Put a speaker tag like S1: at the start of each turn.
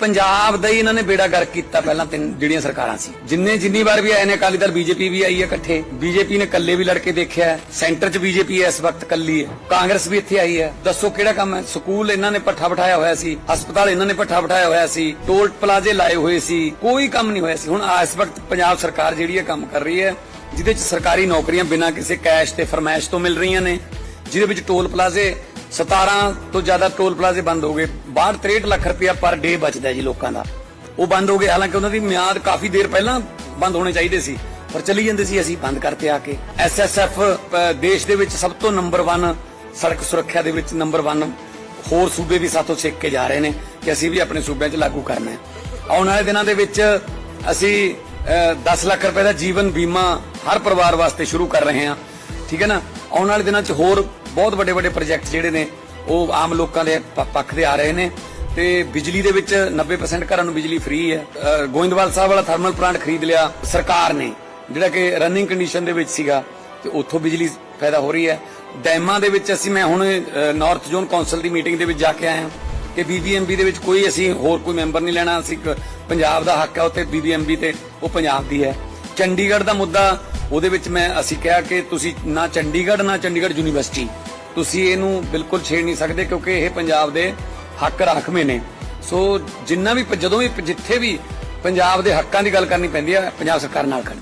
S1: ਪੰਜਾਬ ਦਾ ਹੀ ਇਹਨਾਂ ਨੇ ਬੇੜਾ ਗਰਕ ਕੀਤਾ ਪਹਿਲਾਂ ਤਿੰਨ, ਜਿਹੜੀਆਂ ਸਰਕਾਰਾਂ ਸੀ। ਜਿੰਨੇ ਜਿੰਨੀ ਵਾਰ ਵੀ ਆਏ ਨੇ, ਅਕਾਲੀ ਦਲ ਬੀਜੇਪੀ ਵੀ ਆਈ ਹੈ ਇਕੱਠੇ। ਬੀਜੇਪੀ ਨੇ ਇਕੱਲੇ ਵੀ ਲੜ ਕੇ ਦੇਖਿਆ ਸੈਂਟਰ 'ਚ ਬੀਜੇਪੀ ਇਸ ਵਕਤ ਇਕੱਲੀ ਹੈ। ਕਾਂਗਰਸ ਵੀ ਇੱਥੇ ਆਈ ਹੈ। ਦੱਸੋ ਕਿਹੜਾ ਕੰਮ ਹੈ? ਸਕੂਲ ਇਹਨਾਂ ਨੇ ਪੱਠਾ ਬਿਠਾਇਆ ਹੋਇਆ ਸੀ। ਹਸਪਤਾਲ ਇਹਨਾਂ ਨੇ ਪੱਠਾ ਬਿਠਾਇਆ ਹੋਇਆ ਸੀ। ਟੋਲ ਪਲਾਜ਼ੇ ਲਾਏ ਹੋਏ ਸੀ। ਕੋਈ ਕੰਮ ਨਹੀਂ ਹੋਇਆ ਸੀ। ਹੁਣ ਇਸ ਵਕਤ ਪੰਜਾਬ ਸਰਕਾਰ ਜਿਹੜੀ ਹੈ ਕੰਮ ਕਰ ਰਹੀ ਹੈ, ਜਿਹਦੇ 'ਚ ਸਰਕਾਰੀ ਨੌਕਰੀਆਂ ਬਿਨਾਂ ਕਿਸੇ ਕੈਸ਼ ਤੇ ਫਰਮਾਇਸ਼ ਤੋਂ ਮਿਲ ਰਹੀਆਂ ਨੇ, ਜਿਹਦੇ ਵਿੱਚ ਟੋਲ ਪਲਾਜ਼ੇ 17 ਤੋਂ ਜ਼ਿਆਦਾ ਟੋਲ ਪਲਾਜ਼ੇ ਬੰਦ ਹੋ ਗਏ। 62 63 ਲੱਖ ਰੁਪਇਆ ਪਰ ਡੇ ਬਚਦਾ ਜੀ ਲੋਕਾਂ ਦਾ। ਉਹ ਬੰਦ ਹੋ ਗਏ। ਹਾਲਾਂਕਿ ਉਹਨਾਂ ਦੀ ਮਿਆਦ ਕਾਫੀ ਦੇਰ ਪਹਿਲਾਂ ਬੰਦ ਹੋਣੇ ਚਾਹੀਦੇ ਸੀ। ਪਰ ਚਲੀ ਜਾਂਦੇ ਸੀ ਅਸੀਂ ਬੰਦ ਕਰਤੇ ਆ ਕੇ। ਐਸਐਸਐਫ ਦੇਸ਼ ਦੇ ਵਿੱਚ ਸਭ ਤੋਂ ਨੰਬਰ 1 ਸੜਕ ਸੁਰੱਖਿਆ ਦੇ ਵਿੱਚ ਨੰਬਰ 1 ਹੋਰ ਸੂਬੇ ਵੀ ਸਾਥੋਂ ਸਿੱਖ ਕੇ ਜਾ ਰਹੇ ਨੇ ਕਿ ਅਸੀਂ ਵੀ ਆਪਣੇ ਸੂਬਿਆਂ 'ਚ ਲਾਗੂ ਕਰਨਾ ਹੈ। ਆਉਣ ਵਾਲੇ ਦਿਨਾਂ ਦੇ ਵਿੱਚ ਅਸੀਂ ਅਹ, 10 ਲੱਖ ਰੁਪਏ ਦਾ ਜੀਵਨ ਬੀਮਾ ਹਰ ਪਰਿਵਾਰ ਵਾਸਤੇ ਸ਼ੁਰੂ ਕਰ ਰਹੇ ਹਾਂ। ਠੀਕ ਹੈ ਨਾ? ਆਉਣ ਵਾਲੇ ਦਿਨਾਂ 'ਚ ਹੋਰ ਬਹੁਤ ਵੱਡੇ ਵੱਡੇ ਪ੍ਰੋਜੈਕਟ ਜਿਹੜੇ ਨੇ, ਉਹ ਆਮ ਲੋਕਾਂ ਦੇ ਪੱਖ ਦੇ ਆ ਰਹੇ ਨੇ। ਤੇ ਬਿਜਲੀ ਦੇ ਵਿੱਚ 90% ਘਰਾਂ ਨੂੰ ਬਿਜਲੀ ਫ੍ਰੀ ਹੈ। ਗੋਇੰਦਵਾਲ ਸਾਹਿਬ ਵਾਲਾ ਥਰਮਲ ਪਲਾਂਟ ਖਰੀਦ ਲਿਆ ਸਰਕਾਰ ਨੇ, ਜਿਹੜਾ ਕਿ ਰਨਿੰਗ ਕੰਡੀਸ਼ਨ ਦੇ ਵਿੱਚ ਸੀਗਾ, ਤੇ ਉੱਥੋਂ ਬਿਜਲੀ ਪੈਦਾ ਹੋ ਰਹੀ ਹੈ। ਡੈਮਾਂ ਦੇ ਵਿੱਚ ਅਸੀਂ, ਮੈਂ ਹੁਣ ਨਾਰਥ ਜ਼ੋਨ ਕੌਂਸਲ ਦੀ ਮੀਟਿੰਗ ਦੇ ਵਿੱਚ ਜਾ ਕੇ ਆਇਆ ਕਿ ਬੀਬੀਐਮਬੀ ਦੇ ਵਿੱਚ ਕੋਈ ਅਸੀਂ ਹੋਰ ਕੋਈ ਮੈਂਬਰ ਨਹੀਂ ਲੈਣਾ। ਅਸੀਂ ਪੰਜਾਬ ਦਾ ਹੱਕ ਹੈ, ਉੱਥੇ ਬੀਬੀਐਮਬੀ ਤੇ ਉਹ ਪੰਜਾਬ ਦੀ ਹੈ। ਚੰਡੀਗੜ੍ਹ ਦਾ ਮੁੱਦਾ, ਉਹਦੇ ਵਿੱਚ ਮੈਂ ਅਸੀਂ ਕਿਹਾ ਕਿ ਤੁਸੀਂ ਨਾ ਚੰਡੀਗੜ੍ਹ ਨਾ ਚੰਡੀਗੜ੍ਹ ਯੂਨੀਵਰਸਿਟੀ। ਤੁਸੀਂ ਇਹਨੂੰ ਬਿਲਕੁਲ ਛੇੜ ਨਹੀਂ ਸਕਦੇ ਕਿਉਂਕਿ ਇਹ ਪੰਜਾਬ ਦੇ ਹੱਕ ਰਾਖਵੇਂ ਨੇ। ਸੋ ਜਿੰਨਾ ਵੀ ਜਦੋਂ ਵੀ ਜਿੱਥੇ ਵੀ ਪੰਜਾਬ ਦੇ ਹੱਕਾਂ ਦੀ ਗੱਲ ਕਰਨੀ ਪੈਂਦੀ ਹੈ ਪੰਜਾਬ ਸਰਕਾਰ ਨਾਲ ਕਰਨੀ